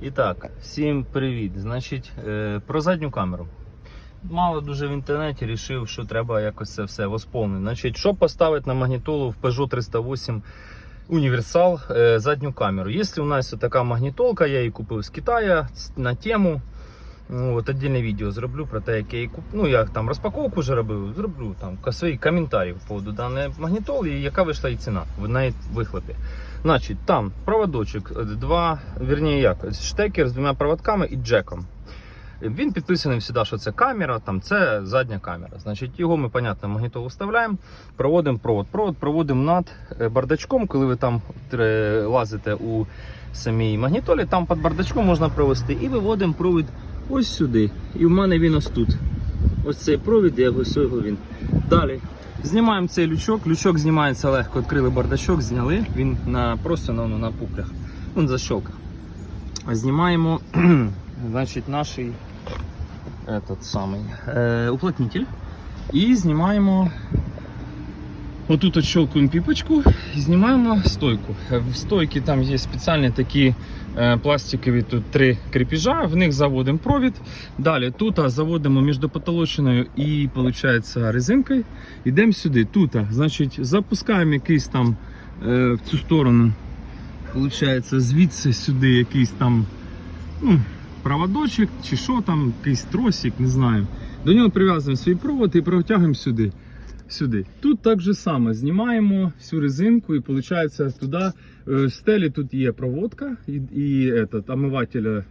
І так, всім привіт. Значить, е, про задню камеру. Мало дуже в інтернеті рішив, що треба якось це все восполнити. Значить, що поставити на магнітолу в Peugeot 308 універсал е, задню камеру. Якщо у нас така магнітолка, я її купив з Китаю на тему. Ну, от отдельне відео зроблю про те, як я куп... Ну, я там розпаковку вже робив, зроблю там свої коментарі по поводу даної магнітоли і яка вийшла і ціна в неї вихлопі. Значить, там проводочок, е, два, вірніше як, штекер з двома проводками і джеком. Він підписаний завжди, що це камера, там це задня камера. Значить, його ми, понятно, магнітолу вставляємо, проводимо провод. Провод проводимо над е, бардачком, коли ви там лазите у самій магнітолі, там під бардачком можна провести і виводимо провід ось сюди. І в мене він ось тут. Ось цей провід, я ось його він. Далі. Знімаємо цей лючок. Лючок знімається легко. Відкрили бардачок, зняли. Він на, просто на, на пуклях. Він защелкав. Знімаємо значить, наш этот самий, е, уплотнитель. І знімаємо. Отут отщелкуємо піпочку і знімаємо стойку. Е, В стойці там є спеціальні такі е, пластикові тут три крепежа, в них заводимо провід. Далі тут заводимо між потолочиною і виходить, резинкою. Йдемо сюди. Тут, значить, запускаємо якийсь там е, в цю сторону. Получається, звідси сюди якийсь там ну, проводочок чи що там, якийсь тросик, не знаю. До нього прив'язуємо свій провод і протягуємо сюди. Сюди. Тут так же само знімаємо всю резинку і виходить туди. е, В стелі тут є проводка і, і этот, омиватель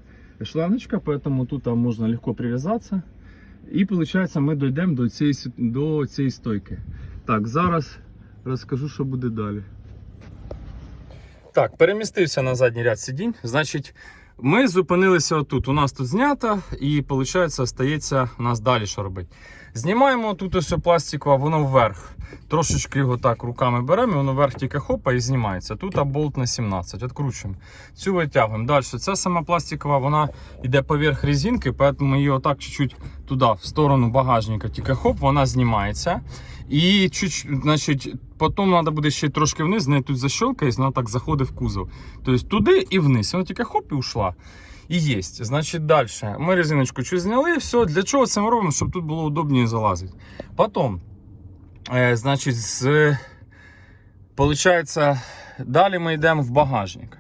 шлангочка, поэтому тут там можна легко прив'язатися. І виходить, ми дійдемо до цієї, до цієї стойки. Так, зараз розкажу, що буде далі. Так, перемістився на задній ряд сидінь. Значить, ми зупинилися отут. У нас тут знято, і виходить, стається у нас далі що робити. Знімаємо тут ось пластикове, воно вверх. Трошечки його так руками беремо, воно вверх тільки хопа і знімається. Тут болт на 17. Відкручуємо. Цю витягуємо. Далі. Ця сама пластикова, вона йде поверх резинки, тому її отак чуть-чуть туди, в сторону багажника, тільки хоп, вона знімається. І чуть, значить, потім треба буде ще трошки вниз, неї тут защелкається, вона так заходить в кузов. Тобто туди і вниз. Вона тільки хоп і ушла. І є. Значить, далі. Ми резиночку чуть зняли, все. Для чого це ми робимо? Щоб тут було удобніше залазити. Потім, е, значить, з, получається, далі ми йдемо в багажник.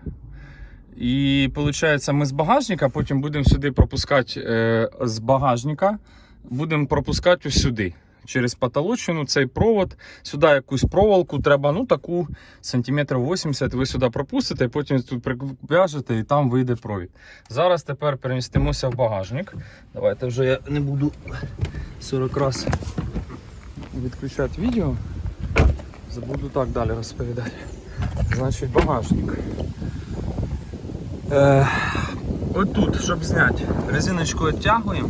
І виходить, ми з багажника потім будемо сюди пропускати е, з багажника, будемо пропускати сюди. Через потолочину цей провод, сюди якусь проволоку треба, ну таку сантиметрів 80 ви сюди пропустите, потім тут прив'яжете і там вийде провід. Зараз тепер перемістимося в багажник. Давайте вже я не буду 40 разів відключати відео. Забуду так далі розповідати. Значить, багажник. Е, отут, щоб зняти, резиночку відтягуємо.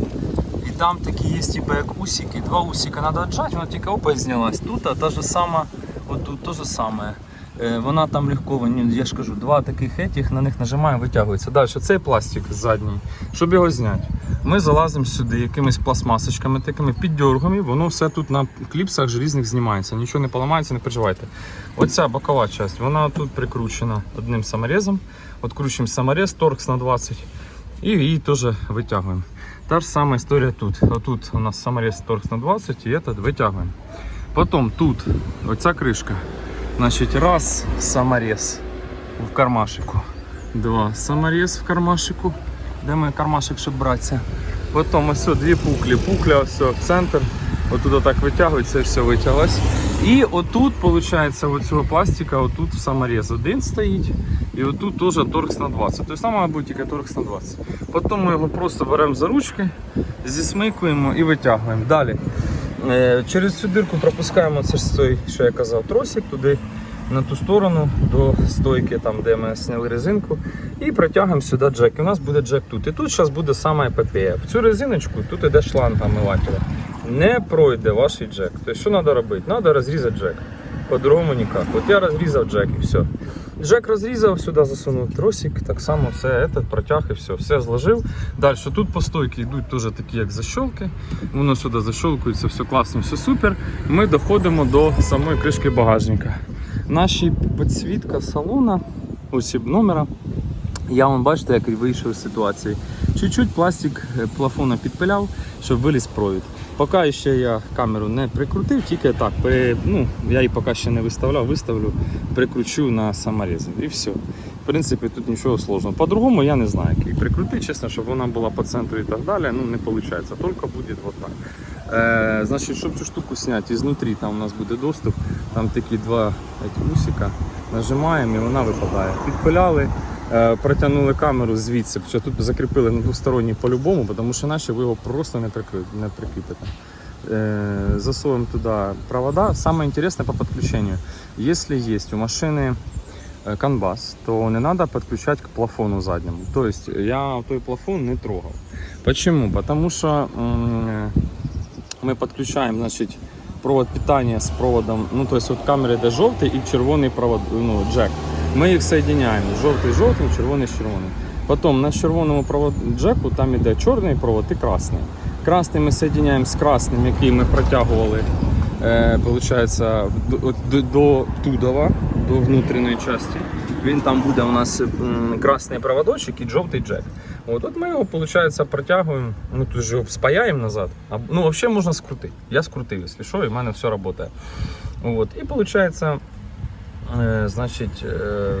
Там такі є типу, як усики. Два усика треба віджати, вона тільки опа знялась. Тут а та ж сама, отут то же саме. Е, Вона там легко, я ж кажу, два таких етіх, на них нажимаємо, витягується. Далі цей пластик задній, щоб його зняти. Ми залазимо сюди якимись пластмасочками, такими піддергами, воно все тут на кліпсах желізних знімається. Нічого не поламається, не переживайте. Оця бокова частина, вона тут прикручена одним саморезом. Откручуємо саморез, торкс на 20 і її теж витягуємо. Та ж сама історія тут. Отут у нас саморез торкс на 20 і этот витягуємо. Потім тут оця кришка. Значить, раз саморез в кармашику. Два саморез в кармашику. Де мій кармашик, щоб братися. Потім ось дві пуклі. Пукля, все, в центр. Отут так витягується все витяглось. І отут, виходить, оцього пластика, отут в саморез один стоїть. І отут теж торкс на 20. Тобто там має бути тільки торкс на 20. Потім ми його просто беремо за ручки, зісмикуємо і витягуємо. Далі. Е, Через цю дирку пропускаємо це ж той, що я казав, тросик туди на ту сторону до стойки, там де ми зняли резинку, і протягуємо сюди джек. І у нас буде джек тут. І тут зараз буде сама епопея. В цю резиночку тут іде шланг омивателя. Не пройде ваш джек. Тобто що треба робити? Треба розрізати джек. По-другому ніяк. От я розрізав джек і все. Джек розрізав, сюди засунув тросик, так само все этот, протяг і все, все зложив. Далі тут по стойці йдуть теж такі, як защолки. Воно сюди защолкується, все класно, все супер. Ми доходимо до самої кришки багажника. Наша підсвітка салона, ось номера. Я вам бачите, як вийшов з ситуації. Чуть-чуть пластик е, плафона підпиляв, щоб виліз провід. Поки ще я камеру не прикрутив, тільки так, пере, ну, я її поки ще не виставляв, виставлю, прикручу на саморези. І все. В принципі, тут нічого сложного. По-другому я не знаю, як її прикрутити, чесно, щоб вона була по центру і так далі. Ну, не виходить. Тільки буде вот так. Е, значить, щоб цю штуку зняти, ізнутрі там у нас буде доступ, там такі два эти усика. Нажимаємо і вона випадає. Підпиляли, протягнули камеру звідси, що тут закріпили на двосторонній по-любому, тому що наче ви його просто не, прикри... не прикріпите. Э, засовываем туда провода. Самое интересное по подключению. Если есть у машины э, канбас, то не надо подключать к плафону заднему. То есть я той плафон не трогал. Почему? Потому что м, мы подключаем, значит, провод питания с проводом, ну то есть от камери де жовтий і червоний провод, ну, джек. Ми їх соединяємо. Жовтий з жовтим, червоний з червоним. Потім на червоному джеку там іде чорний провод і красний. Красний ми соединяємо з красним, який ми протягували е, получається, до, до, до тудова, до внутрішньої частини. Він там буде у нас красний проводочок і жовтий джек. От, от ми його, виходить, протягуємо, ну тут же його спаяємо назад. А, ну, взагалі можна скрутити. Я скрутив, якщо що, і в мене все працює. От, і виходить, значить, е,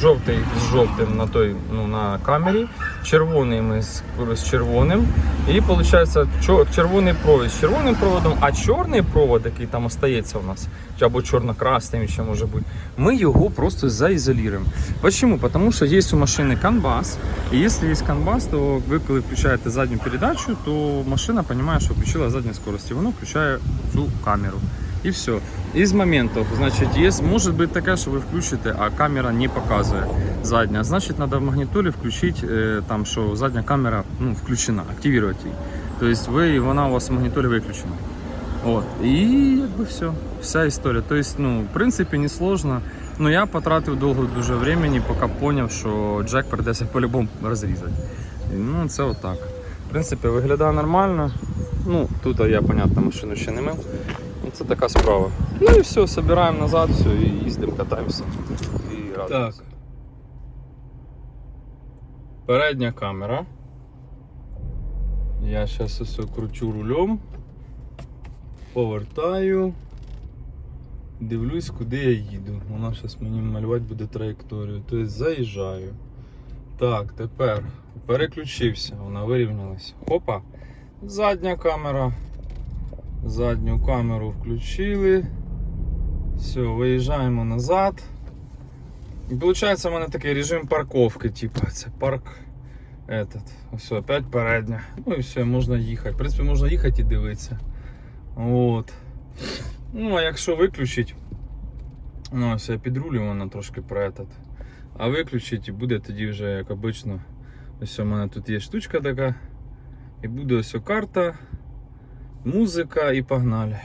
жовтий з жовтим на той, ну, на камері, червоний ми з, з червоним. І виходить червоний провід з червоним проводом, а чорний провод, який там остається у нас, або чорно-красним ще може бути, ми його просто заізолюємо. Почему? Потому что есть у машины канбас, и если есть канбас, то ви коли включаєте задню передачу, то машина розуміє, що включила задню скорость, і воно включає цю камеру. І все. Із моментів, значить, є, може бути таке, що ви включите, а камера не показує задня. Значить, треба в магнітолі включити, е, там, що задня камера ну, включена, активувати її. Тобто ви, вона у вас в магнітолі виключена. От. І якби все. Вся історія. Тобто, ну, в принципі, не сложно. Ну, я потратив довго дуже времени, поки зрозумів, що джек придеться по-любому розрізати. Ну, це отак. В принципі, виглядає нормально. Ну, тут я, понятно, машину ще не мив. Ну, Це така справа. Ну і все, збираємо назад, все, і їздимо, катаємося. І. Так. Передня камера. Я зараз все кручу рулем. Повертаю. Дивлюсь, куди я їду. Вона зараз мені малювати буде траєкторію. Тобто заїжджаю. Так, тепер переключився, вона вирівнялася. Опа! Задня камера. Задню камеру включили. Все, виїжджаємо назад. І виходить, у мене такий режим парковки, типу, це парк. Этот. Все, опять передня. Ну і все, можна їхати. В принципі, можна їхати і дивитися. От. Ну, а якщо виключить, ну, я підрулю, вона трошки про этот. А виключить і буде тоді вже, як обично. Ось у мене тут є штучка така. І буде ось карта, музика і погнали.